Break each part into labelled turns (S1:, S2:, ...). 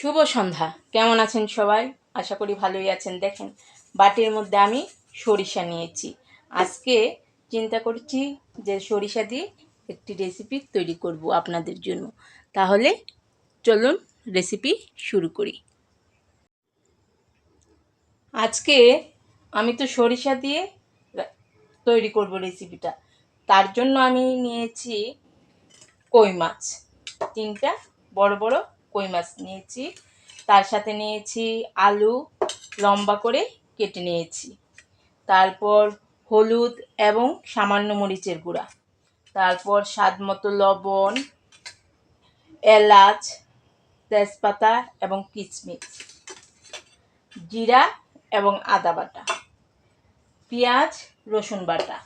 S1: শুভ সন্ধ্যা। কেমন আছেন সবাই? আশা করি ভালোই আছেন। দেখেন, বাটির মধ্যে আমি সরিষা নিয়েছি। আজকে চিন্তা করছি যে সরিষা দিয়ে একটি রেসিপি তৈরি করব আপনাদের জন্য। তাহলে চলুন রেসিপি শুরু করি। আজকে আমি তো সরিষা দিয়ে তৈরি করব রেসিপিটা তার জন্য আমি নিয়েছি কই মাছ। তিনটা বড় বড় কই মাছ নিয়েছি, তার সাথে নিয়েছি আলু লম্বা করে কেটে নিয়েছি। তারপর হলুদ এবং সামান্য মরিচের গুঁড়া। তারপর স্বাদ মতো লবণ, এলাচ, তেজপাতা এবং কিচমিচ জিরা এবং আদা বাটা, পেঁয়াজ, রসুন বাটা।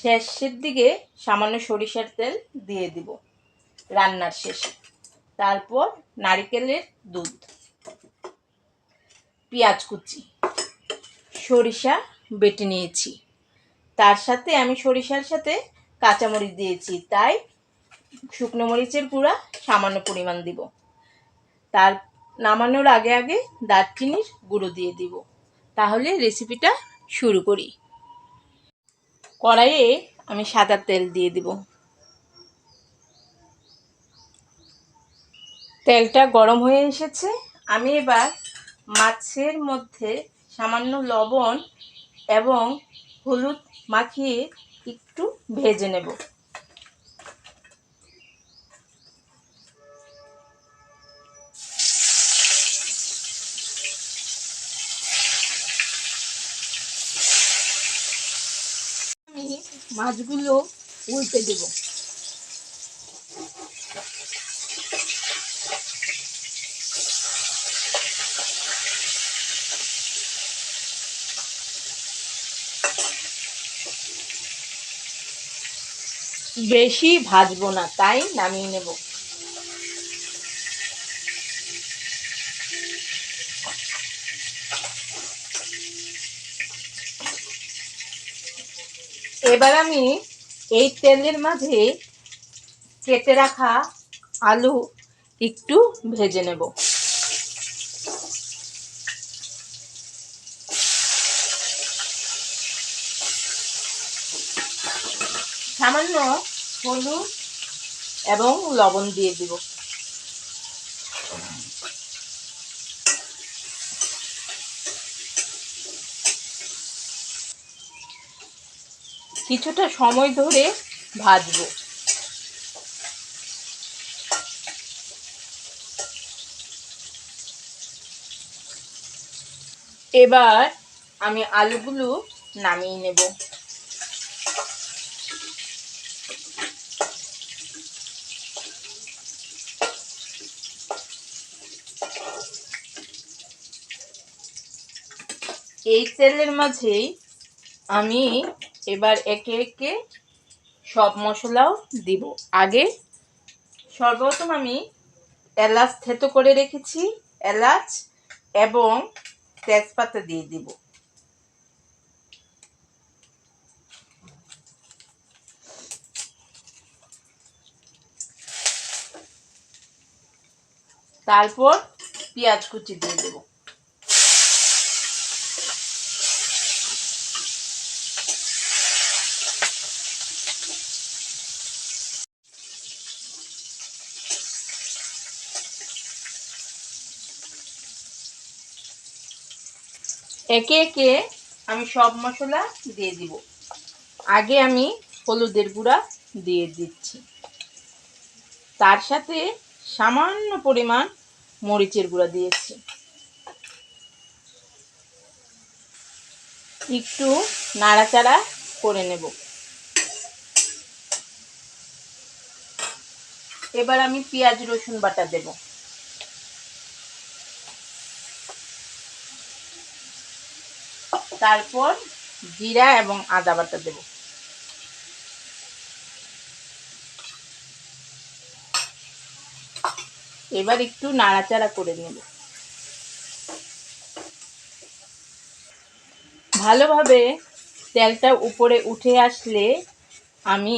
S1: শেষের দিকে সামান্য সরিষার তেল দিয়ে দিব রান্নার শেষে। তারপর নারিকেলের দুধ, পেঁয়াজ কুচি, সরিষা বেটে নিয়েছি। তার সাথে আমি সরিষার সাথে কাঁচামরিচ দিয়েছি, তাই শুকনো মরিচের গুঁড়া সামান্য পরিমাণ দিব। তার নামানোর আগে আগে দারচিনির গুঁড়ো দিয়ে দিব। তাহলে রেসিপিটা শুরু করি। কড়াইয়ে আমি সাদা তেল দিয়ে দিব। তেলটা গরম হয়ে এসেছে। আমি এবার মাছের মধ্যে সামান্য লবণ এবং হলুদ মাখিয়ে একটু ভেজে নেব। মাছগুলো উল্টে দেবো। বেশি ভাজবো না, তাই নামিয়ে নেব। এবার আমি এই তেলের মাঝে কেটে রাখা আলু একটু ভেজে নেব। সামান্য হলুদ এবং লবণ দিয়ে দিব। কিছুটা সময় ধরে ভাজবো। এবার আমি আলুগুলো নামিয়ে নেব। এই তেলের মাঝেই আমি এবার একে একে সব মশলাও দিব। আগে সর্বপ্রথম আমি এলাচ থেতো করে রেখেছি, এলাচ এবং তেজপাতা দিয়ে দিব। তারপর পেঁয়াজ কুচি দিয়ে দেবো। একে একে আমি সব মশলা দিয়ে দিব। আগে আমি হলুদের গুঁড়া দিয়ে দিচ্ছি। তার সাথে সামান্য পরিমাণ মরিচের গুঁড়া দিয়েছি। একটু নাড়াচাড়া করে নেব। এবার আমি পেঁয়াজ রসুন বাটা দেবো। তারপর জিরা এবং আদা বাটা দেব। এবার একটু নাড়াচাড়া করে নেব। ভালোভাবে তেলটা উপরে উঠে আসলে আমি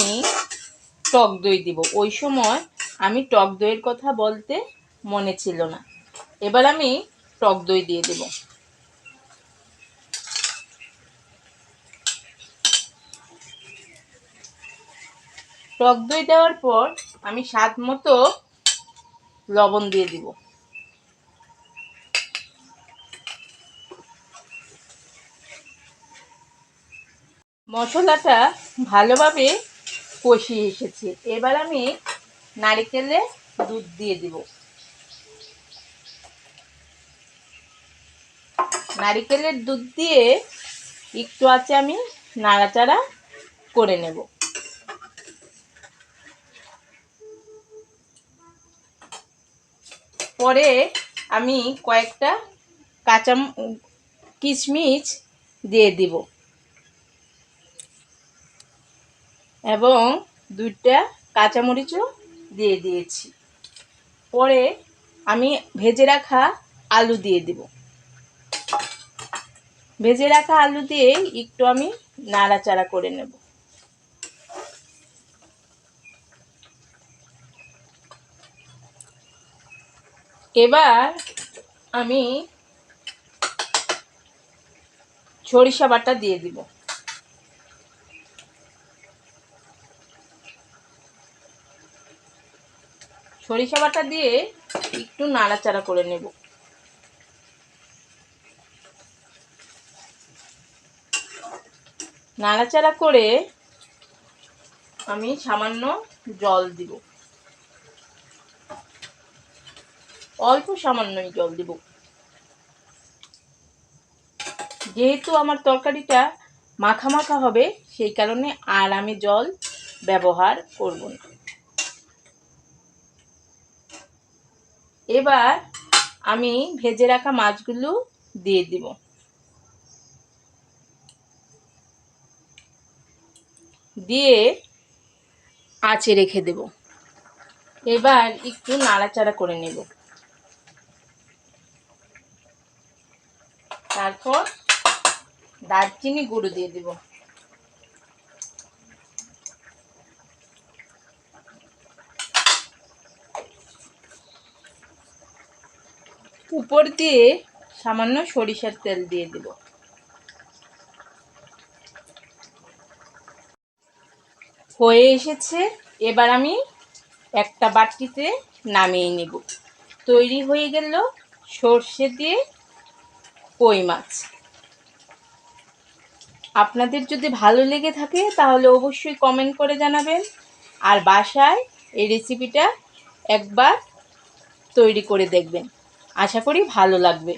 S1: টক দই দিব। ওই সময় আমি টক দইয়ের কথা বলতে মনে ছিল না। এবার আমি টক দই দিয়ে দেব। টক দই দেওয়ার পর আমি স্বাদ মতো লবণ দিয়ে দিব। মশলাটা ভালোভাবে কষিয়ে এসেছে। এবার আমি নারিকেলের দুধ দিয়ে দিব। নারিকেলের দুধ দিয়ে একটু আছে আমি নাড়াচাড়া করে নেব। পরে আমি কয়েকটা কাঁচা কিশমিশ দিয়ে দিব। এবং দুইটা কাঁচামরিচও দিয়ে দিয়েছি। পরে আমি ভেজে রাখা আলু দিয়ে দিব। ভেজে রাখা আলু দিয়ে একটু আমি নাড়াচাড়া করে নেব। এবার আমি সরিষা বাটা দিয়ে দিব। সরিষা বাটা দিয়ে একটু নাড়াচাড়া করে নেব। নাড়াচাড়া করে আমি সামান্য জল দিব। অল্প সামান্যই জল দিব। যেহেতু আমার তরকারিটা মাখা মাখা হবে, সেই কারণে আর আমি জল ব্যবহার করব না। এবার আমি ভেজে রাখা মাছগুলো দিয়ে দিব। দিয়ে আঁচে রেখে দেব। এবার একটু নাড়াচাড়া করে নেব। তারপর দারচিনি গুঁড়ো দিয়ে দেব। উপর দিয়ে সামান্য সরিষার তেল দিয়ে দেব। হয়ে এসেছে, এবার আমি একটা বাটিতে নামিয়ে নেব। তৈরি হয়ে গেল সর্ষে দিয়ে কই মাছ? আপনাদের যদি ভালো লেগে থাকে তাহলে অবশ্যই কমেন্ট করে জানাবেন। আর বাসায় এই রেসিপিটা একবার তৈরি করে দেখবেন। আশা করি ভালো লাগবে।